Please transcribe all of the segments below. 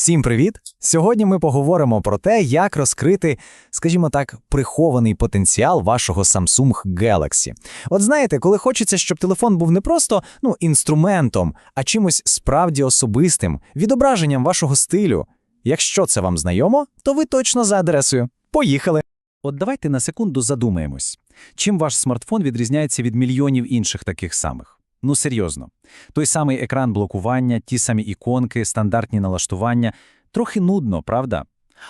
Всім привіт! Сьогодні ми поговоримо про те, як розкрити, скажімо так, прихований потенціал вашого Samsung Galaxy. От знаєте, коли хочеться, щоб телефон був не просто ну, інструментом, а чимось справді особистим, відображенням вашого стилю. Якщо це вам знайомо, то ви точно за адресою. Поїхали! От давайте на секунду задумаємось. Чим ваш смартфон відрізняється від мільйонів інших таких самих? Ну серйозно. Той самий екран блокування, ті самі іконки, стандартні налаштування. Трохи нудно, правда?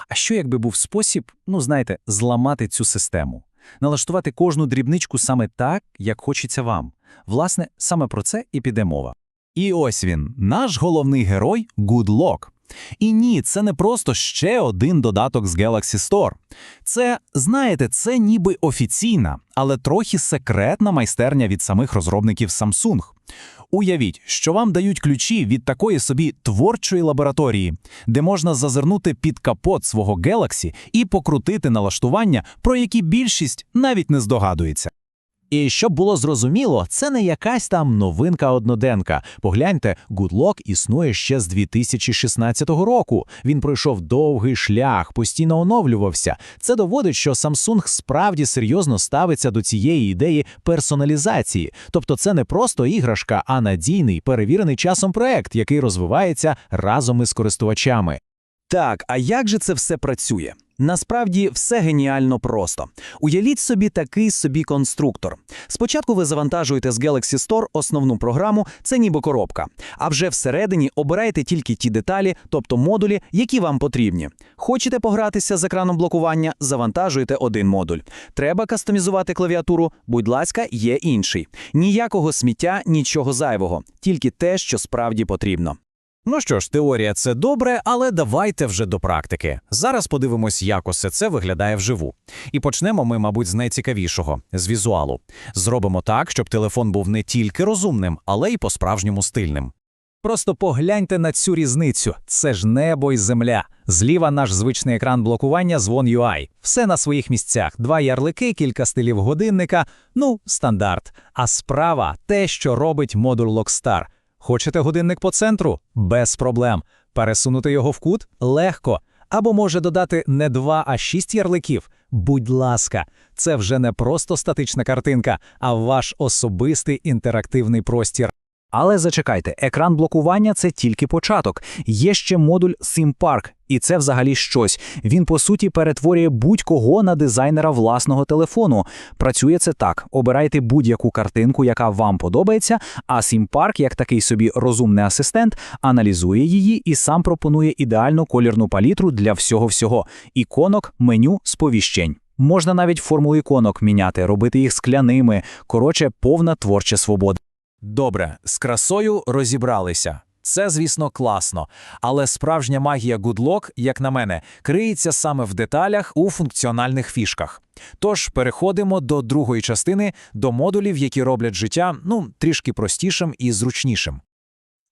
А що якби був спосіб, ну знаєте, зламати цю систему? Налаштувати кожну дрібничку саме так, як хочеться вам. Власне, саме про це і піде мова. І ось він, наш головний герой Goodlock. І ні, це не просто ще один додаток з Galaxy Store. Це, знаєте, це ніби офіційна, але трохи секретна майстерня від самих розробників Samsung. Уявіть, що вам дають ключі від такої собі творчої лабораторії, де можна зазирнути під капот свого Galaxy і покрутити налаштування, про які більшість навіть не здогадується. І щоб було зрозуміло, це не якась там новинка одноденка. Погляньте, Goodlock існує ще з 2016 року. Він пройшов довгий шлях, постійно оновлювався. Це доводить, що Samsung справді серйозно ставиться до цієї ідеї персоналізації. Тобто, це не просто іграшка, а надійний перевірений часом проект, який розвивається разом із користувачами. Так, а як же це все працює? Насправді все геніально просто. Уявіть собі такий собі конструктор. Спочатку ви завантажуєте з Galaxy Store основну програму, це ніби коробка. А вже всередині обираєте тільки ті деталі, тобто модулі, які вам потрібні. Хочете погратися з екраном блокування, завантажуєте один модуль. Треба кастомізувати клавіатуру, будь ласка, є інший. Ніякого сміття, нічого зайвого, тільки те, що справді потрібно. Ну що ж, теорія це добре, але давайте вже до практики. Зараз подивимось, як усе це виглядає вживу. І почнемо ми, мабуть, з найцікавішого з візуалу. Зробимо так, щоб телефон був не тільки розумним, але й по-справжньому стильним. Просто погляньте на цю різницю. Це ж небо і земля. Зліва наш звичний екран блокування з One UI. Все на своїх місцях. Два ярлики, кілька стилів годинника. Ну, стандарт. А справа те, що робить модуль Lockstar – Хочете годинник по центру? Без проблем. Пересунути його в кут легко. Або може додати не два, а шість ярликів. Будь ласка, це вже не просто статична картинка, а ваш особистий інтерактивний простір. Але зачекайте, екран блокування це тільки початок. Є ще модуль SimPark, і це взагалі щось. Він по суті перетворює будь-кого на дизайнера власного телефону. Працює це так: обирайте будь-яку картинку, яка вам подобається. А SimPark, як такий собі розумний асистент, аналізує її і сам пропонує ідеальну колірну палітру для всього всього: іконок, меню, сповіщень. Можна навіть форму іконок міняти, робити їх скляними. Коротше, повна творча свобода. Добре, з красою розібралися. Це, звісно, класно, але справжня магія Goodlock, як на мене, криється саме в деталях у функціональних фішках. Тож переходимо до другої частини, до модулів, які роблять життя ну, трішки простішим і зручнішим.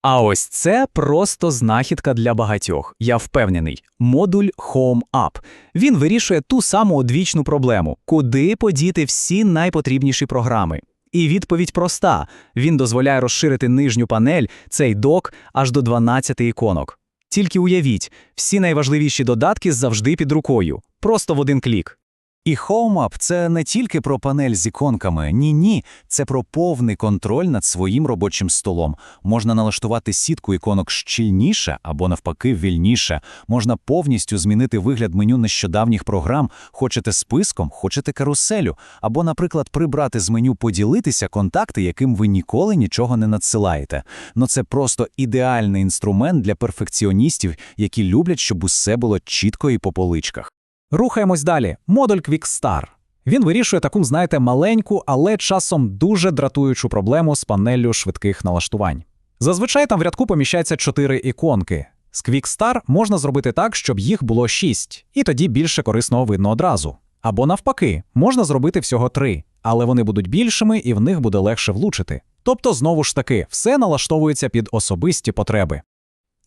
А ось це просто знахідка для багатьох. Я впевнений. Модуль Home Up. Він вирішує ту саму одвічну проблему, куди подіти всі найпотрібніші програми. І відповідь проста: він дозволяє розширити нижню панель, цей док, аж до 12 іконок. Тільки уявіть, всі найважливіші додатки завжди під рукою, просто в один клік. І HomeUp – це не тільки про панель з іконками, ні, ні, це про повний контроль над своїм робочим столом. Можна налаштувати сітку іконок щільніше або навпаки вільніше. Можна повністю змінити вигляд меню нещодавніх програм. Хочете списком, хочете каруселю, або, наприклад, прибрати з меню поділитися контакти, яким ви ніколи нічого не надсилаєте. Ну це просто ідеальний інструмент для перфекціоністів, які люблять, щоб усе було чітко і по поличках. Рухаємось далі. Модуль QuickStar. Він вирішує таку, знаєте, маленьку, але часом дуже дратуючу проблему з панеллю швидких налаштувань. Зазвичай там в рядку поміщається чотири іконки. З QuickStar можна зробити так, щоб їх було шість, і тоді більше корисного видно одразу. Або навпаки, можна зробити всього три, але вони будуть більшими і в них буде легше влучити. Тобто, знову ж таки, все налаштовується під особисті потреби.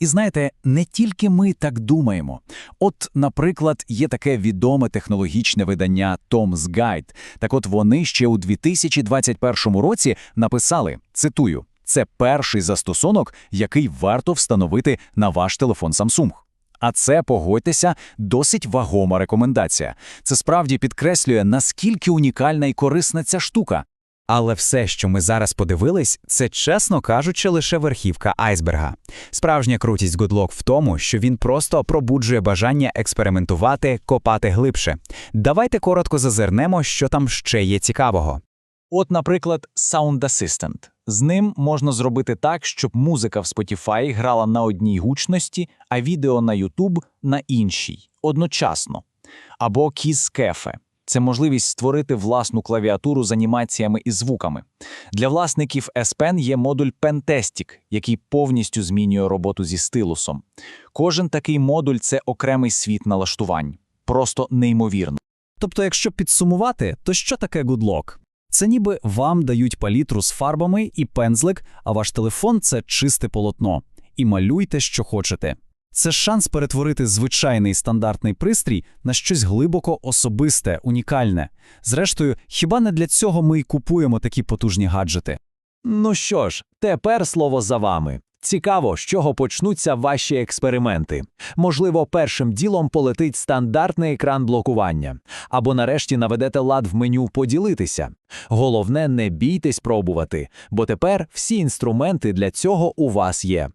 І знаєте, не тільки ми так думаємо. От, наприклад, є таке відоме технологічне видання Tom's Guide. Так от вони ще у 2021 році написали: цитую, це перший застосунок, який варто встановити на ваш телефон Samsung. А це, погодьтеся, досить вагома рекомендація. Це справді підкреслює, наскільки унікальна і корисна ця штука. Але все, що ми зараз подивились, це, чесно кажучи, лише верхівка айсберга. Справжня крутість Goodlock в тому, що він просто пробуджує бажання експериментувати, копати глибше. Давайте коротко зазирнемо, що там ще є цікавого. От, наприклад, Sound Assistant. З ним можна зробити так, щоб музика в Spotify грала на одній гучності, а відео на YouTube – на іншій, одночасно. Або Keys Cafe. Це можливість створити власну клавіатуру з анімаціями і звуками. Для власників S Pen є модуль Pentastic, який повністю змінює роботу зі стилусом. Кожен такий модуль – це окремий світ налаштувань. Просто неймовірно. Тобто, якщо підсумувати, то що таке Goodlock? Це ніби вам дають палітру з фарбами і пензлик, а ваш телефон це чисте полотно. І малюйте, що хочете. Це шанс перетворити звичайний стандартний пристрій на щось глибоко особисте, унікальне. Зрештою, хіба не для цього ми й купуємо такі потужні гаджети? Ну що ж, тепер слово за вами. Цікаво, з чого почнуться ваші експерименти. Можливо, першим ділом полетить стандартний екран блокування, або нарешті наведете лад в меню поділитися. Головне, не бійтесь пробувати, бо тепер всі інструменти для цього у вас є.